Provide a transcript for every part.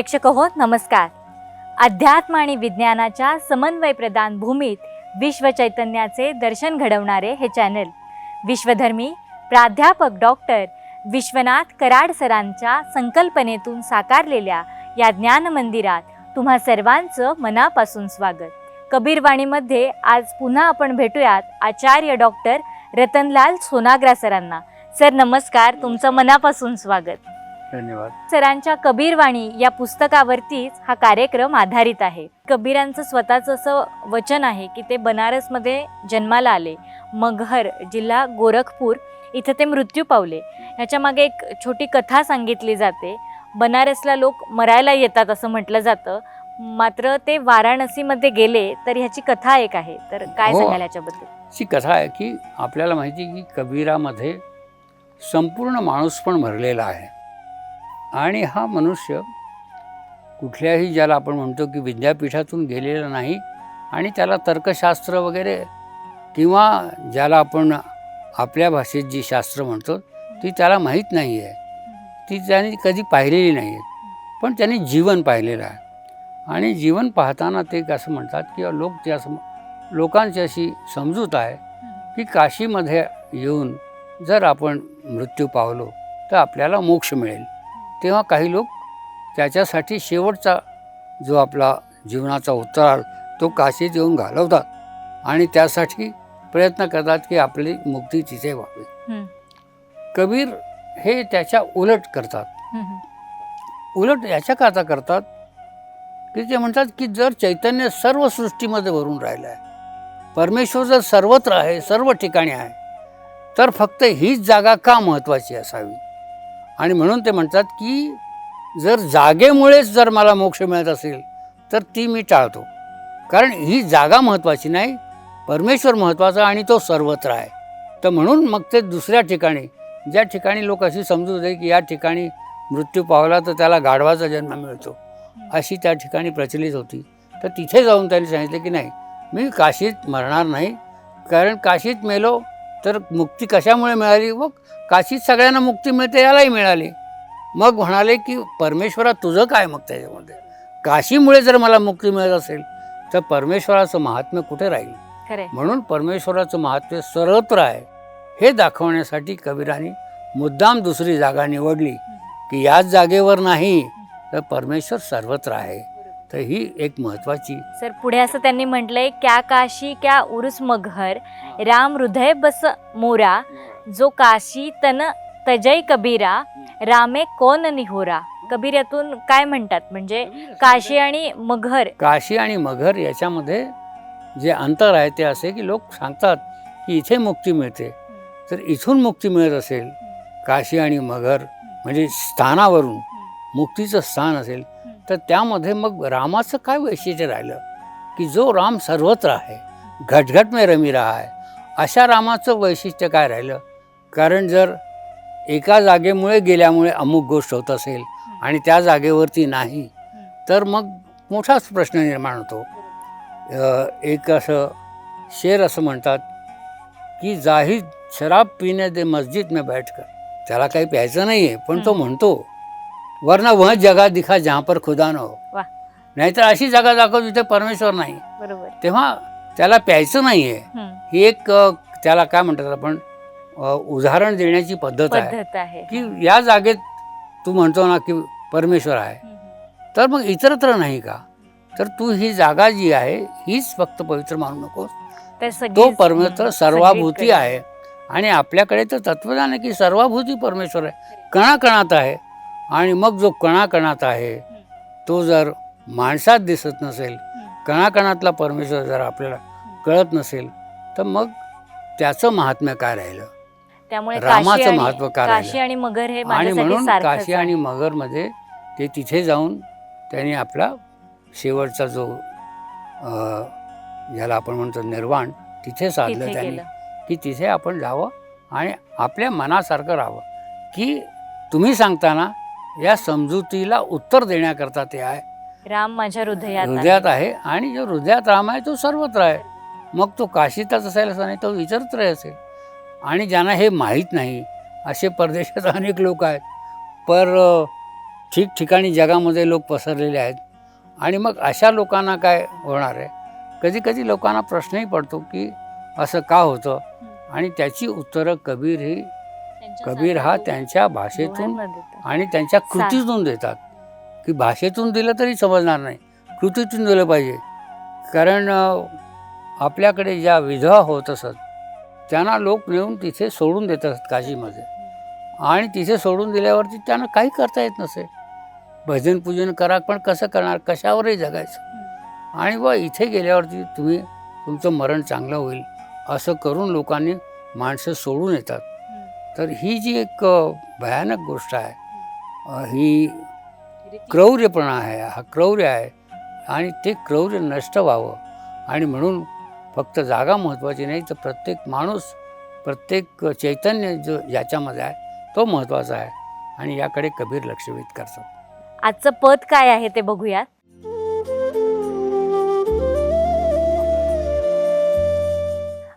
प्रेक्षक हो नमस्कार. अध्यात्म आणि विज्ञानाच्या समन्वय प्रदान भूमीत विश्व चैतन्याचे दर्शन घडवणारे हे चॅनल विश्वधर्मी प्राध्यापक डॉक्टर विश्वनाथ कराड सरांच्या संकल्पनेतून साकारलेल्या या ज्ञान मंदिरात तुम्हा सर्वांचं मनापासून स्वागत. कबीरवाणीमध्ये आज पुन्हा आपण भेटूयात आचार्य डॉक्टर रतनलाल सोनाग्रा सरांना. सर नमस्कार. तुमचं मनापासून स्वागत. धन्यवाद. सरांच्या कबीरवाणी या पुस्तकावरतीच हा कार्यक्रम आधारित आहे. कबीरांचं स्वतःचं असं वचन आहे की ते बनारसमध्ये जन्माला आले. मगहर जिल्हा गोरखपूर इथं ते मृत्यू पावले. ह्याच्या मागे एक छोटी कथा सांगितली जाते. बनारसला लोक मरायला येतात असं म्हटलं जातं. मात्र ते वाराणसीमध्ये गेले तर ह्याची कथा एक आहे. तर काय हो. सांगाल याच्याबद्दल? अशी कथा आहे की आपल्याला माहिती की कबीरामध्ये संपूर्ण माणूस पण भरलेला आहे. आणि हा मनुष्य कुठल्याही ज्याला आपण म्हणतो की विद्यापीठातून गेलेला नाही आणि त्याला तर्कशास्त्र वगैरे किंवा ज्याला आपण आपल्या भाषेत जी शास्त्र म्हणतो ती त्याला माहीत नाही आहे. ती त्याने कधी पाहिलेली नाही आहे. पण त्याने जीवन पाहिलेलं आहे. आणि जीवन पाहताना ते असं म्हणतात की लोक त्या सम लोकांची अशी समजूत आहे की काशीमध्ये येऊन जर आपण मृत्यू पावलो तर आपल्याला मोक्ष मिळेल. तेव्हा काही लोक त्याच्यासाठी शेवटचा जो आपला जीवनाचा उत्तरार्ध तो काशीत येऊन घालवतात आणि त्यासाठी प्रयत्न करतात की आपली मुक्ती तिथे व्हावी. कबीर हे त्याच्या उलट करतात. उलट याच्याकरता करतात की ते म्हणतात की जर चैतन्य सर्व सृष्टीमध्ये भरून राहिलं आहे परमेश्वर जर सर्वत्र आहे सर्व ठिकाणी आहे तर फक्त हीच जागा का महत्त्वाची असावी आणि म्हणून ते म्हणतात की जर जागेमुळेच जर मला मोक्ष मिळत असेल तर ती मी टाळतो. कारण ही जागा महत्त्वाची नाही परमेश्वर महत्त्वाचा आणि तो सर्वत्र आहे. तर म्हणून मग ते दुसऱ्या ठिकाणी ज्या ठिकाणी लोक अशी समजू होते की या ठिकाणी मृत्यू पावला तर त्याला गाढवाचा जन्म मिळतो अशी त्या ठिकाणी प्रचलित होती. तर तिथे जाऊन त्यांनी सांगितलं की नाही मी काशीत मरणार नाही कारण काशीत मेलो तर मुक्ती कशामुळे मिळाली? व काशीत सगळ्यांना मुक्ती मिळते यालाही मिळाली. मग म्हणाले की परमेश्वरा तुझं काय मग त्याच्यामध्ये? काशीमुळे जर मला मुक्ती मिळत असेल तर परमेश्वराचं महात्म्य कुठे राहील? म्हणून परमेश्वराचं महात्म्य सर्वत्र आहे. हे दाखवण्यासाठी कबीराने मुद्दाम दुसरी जागा निवडली की याच जागेवर नाही तर परमेश्वर सर्वत्र आहे. तर ही एक महत्त्वाची सर पुढे असं त्यांनी म्हटलंय क्या काशी क्या उरुस मघर राम हृदय बस मोरा जो काशी तन तजय कबीरा रामे कोण निहोरा. कबीर यातून काय म्हणतात? म्हणजे काशी आणि मघर. काशी आणि मगर याच्यामध्ये जे अंतर आहे ते असे की लोक सांगतात की इथे मुक्ती मिळते. तर इथून मुक्ती मिळत असेल काशी आणि मगर म्हणजे स्थानावरून मुक्तीचं स्थान असेल तर त्यामध्ये मग रामाचं काय वैशिष्ट्य राहिलं? की जो राम सर्वत्र आहे घटघट में रमी रहा आहे अशा रामाचं वैशिष्ट्य काय राहिलं? कारण जर एका जागेमुळे गेल्यामुळे अमुक गोष्ट होत असेल आणि त्या जागेवरती नाही तर मग मोठाच प्रश्न निर्माण होतो. एक असं शेर असं म्हणतात की जाहीद शराब पिणे दे मस्जिद में बैठकर. त्याला काही प्यायचं नाही आहे पण तो. म्हणतो वरना वह जगा दिखा जहाँ पर खुदा न हो. नाहीतर अशी जागा दाखव जिथे परमेश्वर नाही। बरोबर. तेव्हा त्याला प्यायचं नाही आहे। हम्म. ही एक त्याला काय म्हणतात आपण उदाहरण देण्याची पद्धत आहे की या जागेत तू म्हणतो ना की परमेश्वर आहे. तर मग इतरत्र नाही का? तर तू ही जागा जी आहे हीच फक्त पवित्र मानू नकोस। तो परमेश्वर सर्वाभूती. आहे आणि आपल्याकडे तर तत्वज्ञान आहे की सर्वाभूती परमेश्वर आहे। कणाकणात आहे। आणि मग जो कणाकणात आहे तो जर माणसात दिसत नसेल कणाकणातला परमेश्वर जर आपल्याला कळत नसेल तर मग त्याचं महात्म्य काय राहिलं त्यामुळे रामाचं महत्त्व काय काशी राहिलं? आणि मगर हे आणि म्हणून काशी. आणि मगरमध्ये ते तिथे जाऊन त्यांनी आपला शेवटचा जो ज्याला आपण म्हणतो निर्वाण तिथे साधलं त्यांनी की तिथे आपण जावं आणि आपल्या मनासारखं राहावं की तुम्ही सांगताना या समजुतीला उत्तर देण्याकरता ते आहे. राम माझ्या हृदयात आहे. हृदयात आहे आणि जो हृदयात राम आहे तो सर्वत्र आहे. मग तो काशीतच असेल असं नाही तो इतरत्र असेल. आणि ज्यांना हे माहीत नाही असे परदेशात अनेक लोक आहेत. पर ठिकठिकाणी जगामध्ये लोक पसरलेले आहेत. आणि मग अशा लोकांना काय होणार आहे? कधी कधी लोकांना प्रश्नही पडतो की असं का होतं? आणि त्याची उत्तरं कबीर ही कबीर हा त्यांच्या भाषेतून. आणि त्यांच्या कृतीतून देतात. की भाषेतून दिलं तरी समजणार नाही. कृतीतून दिलं पाहिजे. कारण आपल्याकडे ज्या विधवा होत असत त्यांना लोक नेऊन तिथे सोडून देत असत काशीमध्ये. आणि तिथे सोडून दिल्यावरती त्यांना काही करता येत नसे. भजन पूजन करा पण कसं करणार? कशावरही जगायचं. आणि व इथे गेल्यावरती तुम्ही तुमचं मरण चांगलं होईल. असं करून लोकांनी माणसं सोडून येतात. तर ही जी एक भयानक गोष्ट आहे ही क्रौर्यपणा आहे हा क्रौर्य आहे आणि ते क्रौर्य नष्ट व्हावं. आणि म्हणून फक्त जागा महत्त्वाची नाही तर प्रत्येक माणूस प्रत्येक चैतन्य जो याच्यामध्ये आहे तो महत्त्वाचा आहे. आणि याकडे कबीर लक्षवेध करतात आजचं पद काय आहे ते बघूयात.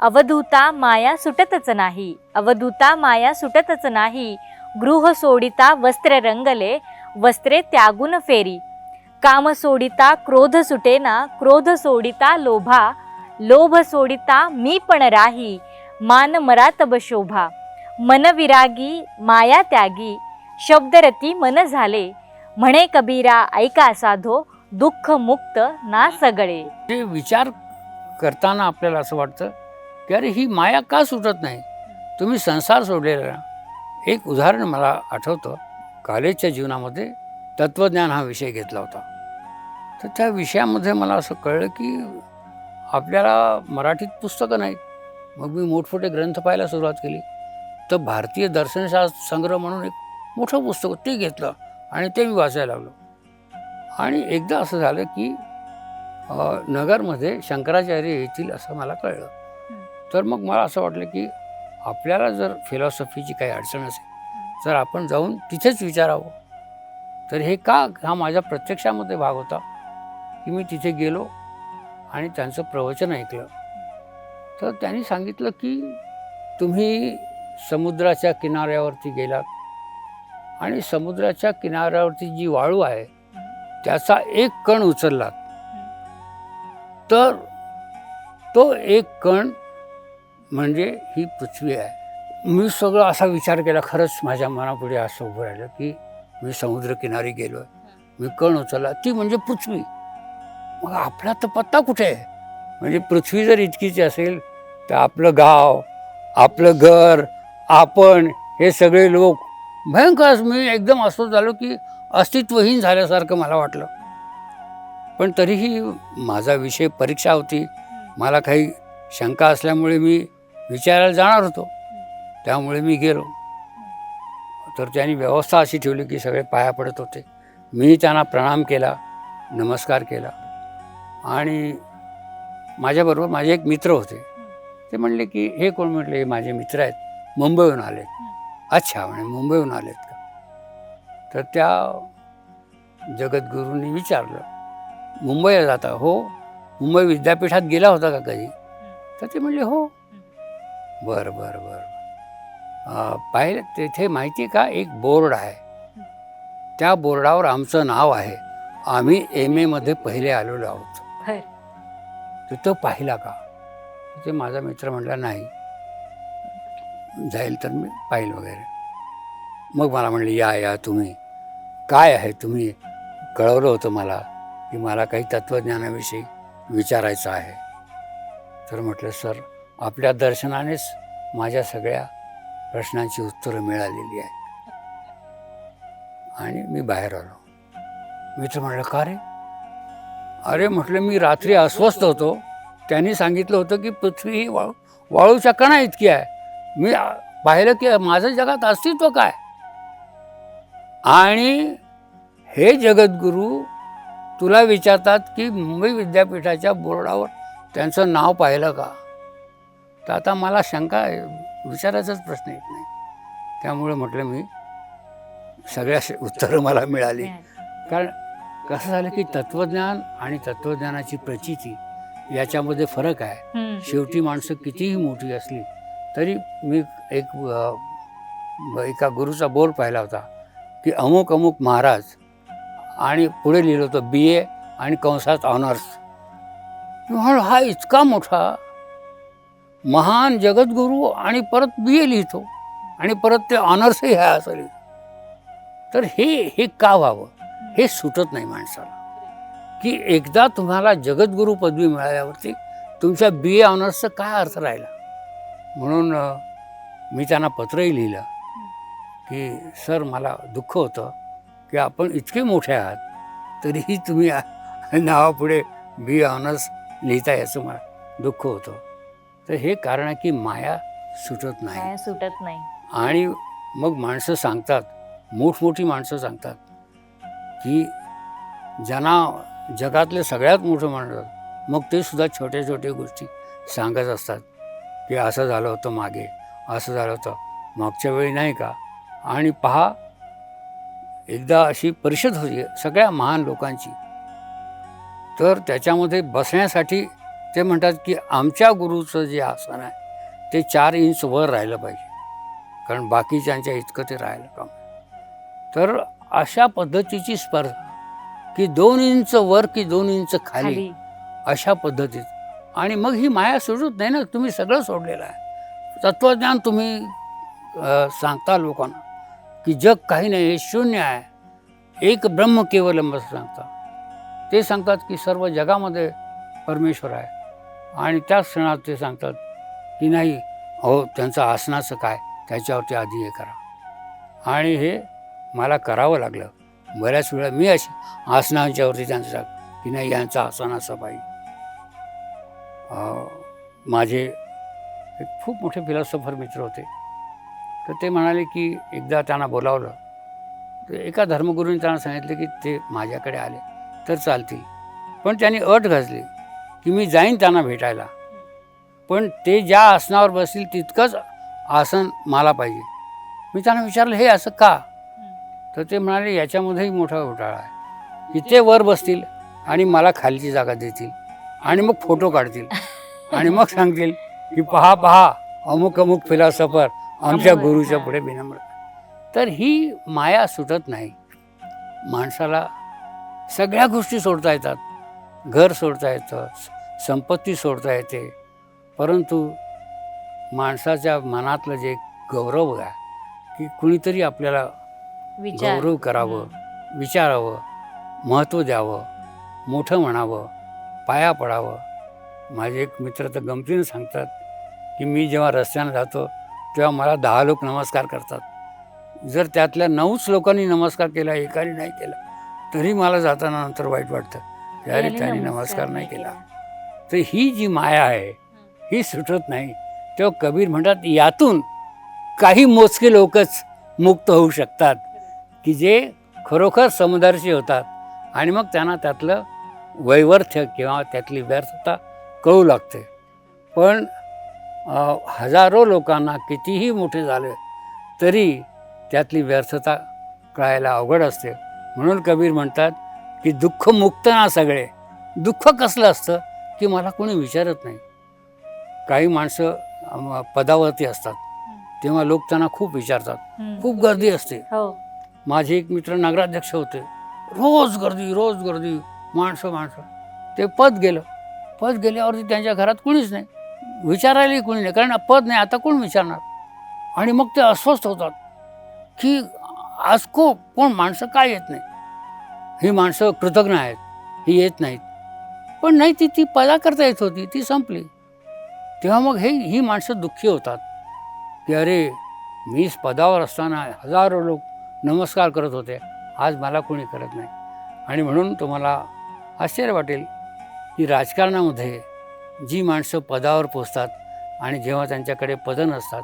अवधूता माया सुटतच नाही अवधूता माया सुटतच नाही गृह सोडिता वस्त्र रंगले वस्त्रे त्यागून फेरी काम सोडिता क्रोध सुटेना क्रोध सोडिता लोभा लोभ सोडिता मी पण राही मान मरातब शोभा मन विरागी माया त्यागी शब्दरती मन झाले म्हणे कबीरा ऐका साधो दुःख मुक्त ना सगळे ते विचार करताना आपल्याला असं वाटतं की अरे ही माया का सुटत नाही? तुम्ही संसार सोडलेला ना. एक उदाहरण मला आठवतं. कॉलेजच्या जीवनामध्ये तत्त्वज्ञान हा विषय घेतला होता. तर त्या विषयामध्ये मला असं कळलं की आपल्याला मराठीत पुस्तकं नाहीत. मग मी मोठमोठे ग्रंथ पाहायला सुरुवात केली. तर भारतीय दर्शनशास्त्र संग्रह म्हणून एक मोठं पुस्तक ते घेतलं आणि ते मी वाचायला लागलो. आणि एकदा असं झालं की नगरमध्ये शंकराचार्य येतील असं मला कळलं. तर मग मला असं वाटलं की आपल्याला जर फिलॉसॉफीची काही अडचण असेल तर आपण जाऊन तिथेच विचारावं तर हे का हा माझ्या प्रत्यक्षामध्ये भाग होता की मी तिथे गेलो आणि त्यांचं प्रवचन ऐकलं. तर त्यांनी सांगितलं की तुम्ही समुद्राच्या किनाऱ्यावरती गेलात आणि समुद्राच्या किनाऱ्यावरती जी वाळू आहे त्याचा एक कण उचललात. तर तो एक कण म्हणजे ही पृथ्वी आहे. मी सगळं असा विचार केला खरंच माझ्या मनापुढे असं उभं राहिलं की मी समुद्रकिनारी गेलो आहे मी कण उचलला ती म्हणजे पृथ्वी. मग आपला तर पत्ता कुठे आहे? म्हणजे पृथ्वी जर इतकीची असेल तर आपलं गाव आपलं घर आपण हे सगळे लोक भयंकर मी एकदम असं झालो की अस्तित्वहीन झाल्यासारखं मला वाटलं. पण तरीही माझा विषय परीक्षा होती. मला काही शंका असल्यामुळे मी विचारायला जाणार होतो. त्यामुळे मी गेलो. तर त्यांनी व्यवस्था अशी ठेवली की सगळे पाया पडत होते. मी त्यांना प्रणाम केला नमस्कार केला. आणि माझ्याबरोबर माझे एक मित्र होते. ते म्हणले की हे कोण म्हटले? हे माझे मित्र आहेत. मुंबईहून आले अच्छा म्हणे मुंबईहून आलेत का? तर त्या जगद्गुरूंनी विचारलं मुंबईला जाता? हो. मुंबई विद्यापीठात गेला होता का कधी? तर ते म्हणले हो. बरं बरं बरं. पाहिलं तेथे माहिती आहे का एक बोर्ड आहे. त्या बोर्डावर आमचं नाव आहे. आम्ही एम एमध्ये पहिले आलेलो आहोत. तिथं पाहिला का? ते माझा मित्र म्हटला नाही. जाईल तर मी पाहिलं वगैरे. मग मला म्हणले या या तुम्ही. काय आहे? तुम्ही कळवलं होतं मला की मला काही तत्त्वज्ञानाविषयी विचारायचं आहे. तर म्हटलं सर आपल्या दर्शनानेच माझ्या सगळ्या प्रश्नांची उत्तरं मिळालेली आहेत. आणि मी बाहेर आलो. मित्र म्हटलं का रे? अरे म्हटलं मी रात्री अस्वस्थ होतो. त्यांनी सांगितलं होतं की पृथ्वी ही वाळू वाळूच्या कणा इतकी आहे. मी पाहिलं की माझं जगात अस्तित्व काय? आणि हे जगद्गुरू तुला विचारतात की मुंबई विद्यापीठाच्या बोर्डावर त्यांचं नाव पाहिलं का? तर आता मला शंका आहे, विचारायचाच प्रश्न येत नाही. त्यामुळे म्हटलं मी सगळ्या उत्तरं मला मिळाली. कारण कसं झालं की तत्त्वज्ञान आणि तत्त्वज्ञानाची प्रचिती याच्यामध्ये फरक आहे. शेवटी माणसं कितीही मोठी असली तरी मी एक एका गुरुचा बोल पाहिला होता की अमुक अमुक महाराज आणि पुढे लिहिलं होतं बी ए आणि कंसात ऑनर्स. हा इतका मोठा महान जगद्गुरू आणि परत बी ए लिहितो आणि परत ते ऑनर्सही आहे असं लिहितो. तर हे हे का व्हावं? हे सुटत नाही माणसाला. की एकदा तुम्हाला जगद्गुरू पदवी मिळाल्यावरती तुमच्या बी ए ऑनर्सचा काय अर्थ राहिला? म्हणून मी त्यांना पत्रही लिहिलं की सर मला दुःख होतं की आपण इतके मोठे आहात तरीही तुम्ही नावापुढे बी ऑनर्स लिहिता याचं मला दुःख होतं. तर हे कारण आहे की माया सुटत नाही. काय सुटत नाही. आणि मग माणसं सांगतात मोठमोठी माणसं सांगतात की ज्यांना जगातले सगळ्यात मोठं म्हणतात मग ते सुद्धा छोट्या छोट्या गोष्टी सांगत असतात की असं झालं होतं मागे असं झालं होतं. मागच्या वेळी नाही का? आणि पहा एकदा अशी परिषद होती सगळ्या महान लोकांची. तर त्याच्यामध्ये बसण्यासाठी ते म्हणतात की आमच्या गुरुचं जे आसन आहे ते चार इंच वर राहिलं पाहिजे. कारण बाकीच्यांच्या इतकं ते राहायला काम. तर अशा पद्धतीची स्पर्धा की दोन इंच वर की दोन इंच खाली अशा पद्धतीत. आणि मग ही माया सुटत नाही ना तुम्ही सगळं सोडलेलं आहे. तत्त्वज्ञान तुम्ही सांगता लोकांना की जग काही नाही हे शून्य आहे. एक ब्रह्म केवलम असं सांगता ते सांगतात की सर्व जगामध्ये परमेश्वर आहे. आणि त्या क्षणात ते सांगतात की नाही हो त्यांचं आसनाचं काय? त्याच्यावरती आधी हे करा. आणि हे मला करावं लागलं. बऱ्याच वेळा मी अशी आसनांच्यावरती त्यांचं सांग की नाही यांचं आसन असं पाहिजे माझे एक खूप मोठे फिलॉसॉफर मित्र होते. तर ते म्हणाले की एकदा त्यांना बोलावलं. तर एका धर्मगुरूंनी त्यांना सांगितलं की ते माझ्याकडे आले तर चालतील. पण त्यांनी अट घातली. की मी जाईन त्यांना भेटायला. पण ते ज्या आसनावर बसतील तितकंच आसन मला पाहिजे. मी त्यांना विचारलं हे असं का? तर ते म्हणाले याच्यामध्येही मोठा घोटाळा आहे. की ते वर बसतील आणि मला खालची जागा देतील आणि मग फोटो काढतील आणि मग सांगतील की पहा पहा अमुक अमुक फिलॉसॉफर आमच्या गुरुच्या. पुढे विनम्र. तर ही माया सुटत नाही. माणसाला सगळ्या गोष्टी सोडता येतात. घर सोडता येतं. संपत्ती सोडता येते. परंतु माणसाच्या मनातलं जे गौरव आहे की कुणीतरी आपल्याला गौरव करावं विचारावं महत्त्व द्यावं मोठं म्हणावं पाया पडावं. माझे एक मित्र तर गमतीनं सांगतात की मी जेव्हा रस्त्यानं जातो तेव्हा मला दहा लोक नमस्कार करतात. जर त्यातल्या नऊच लोकांनी नमस्कार केला एकाने नाही केला तरी मला जाताना नंतर वाईट वाटतं. अरे याने त्यांनी नमस्कार नाही केला. तर ही जी माया आहे ही सुटत नाही. तेव्हा कबीर म्हणतात यातून काही मोजके लोकच मुक्त होऊ शकतात. की जे खरोखर समदर्शी होतात. आणि मग त्यांना त्यातलं वैवर्थ्य किंवा त्यातली व्यर्थता कळू लागते. पण हजारो लोकांना कितीही मोठे झाले तरी त्यातली व्यर्थता कळायला अवघड असते. म्हणून कबीर म्हणतात की दुःख मुक्त ना सगळे. दुःख कसलं असतं? की मला कोणी विचारत नाही. काही माणसं पदावरती असतात. तेव्हा लोक त्यांना खूप विचारतात. खूप गर्दी असते. हो. माझे एक मित्र नगराध्यक्ष होते. रोज गर्दी रोज गर्दी. माणसं माणसं. ते पद गेलं. पद गेल्यावरती त्यांच्या घरात कुणीच नाही. विचारायलाही कुणी नाही. कारण पद नाही आता कोण विचारणार? आणि मग ते अस्वस्थ होतात. की आज को कोण माणसं काय येत नाही? ही माणसं कृतज्ञ आहेत. ही येत नाहीत. पण नाही ती ती पदा करता येत होती ती संपली. तेव्हा मग हे ही माणसं दुःखी होतात. की अरे मी पदावर असताना हजारो लोक नमस्कार करत होते. आज मला कोणी करत नाही. आणि म्हणून तुम्हाला आश्चर्य वाटेल की राजकारणामध्ये जी माणसं पदावर पोचतात आणि जेव्हा त्यांच्याकडे पदं नसतात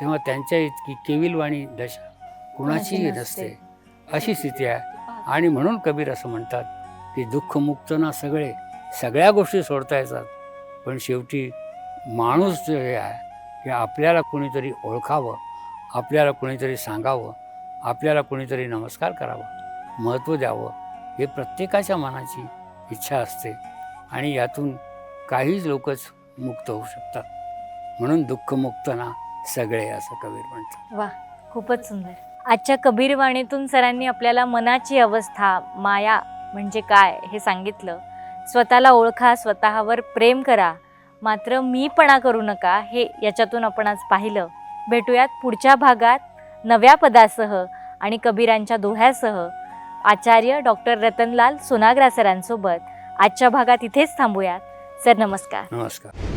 तेव्हा त्यांच्या इतकी केविलवाणी दशा कुणाचीही कुणाची नसते. नसते. अशी स्थिती आहे. आणि म्हणून कबीर असं म्हणतात की दुःखमुक्त ना सगळे सगळ्या गोष्टी सोडता येतात. पण शेवटी माणूस जे आहे की आपल्याला कोणीतरी ओळखावं आपल्याला कोणीतरी सांगावं आपल्याला कोणीतरी नमस्कार करावा महत्त्व द्यावं हे प्रत्येकाच्या मनाची इच्छा असते. आणि यातून काहीच लोकच मुक्त होऊ शकतात. म्हणून दुःखमुक्त ना सगळे असं कबीर म्हणतात. वा खूपच सुंदर. आजच्या कबीरवाणीतून सरांनी आपल्याला मनाची अवस्था माया म्हणजे काय हे सांगितलं. स्वतःला ओळखा स्वतःवर प्रेम करा. मात्र मीपणा करू नका हे याच्यातून आपण आज पाहिलं. भेटूयात पुढच्या भागात नव्या पदासह आणि कबीरांच्या दोह्यासह. आचार्य डॉक्टर रतनलाल सोनाग्रा सरांसोबत. आजच्या भागात इथेच थांबूयात. सर नमस्कार. नमस्कार.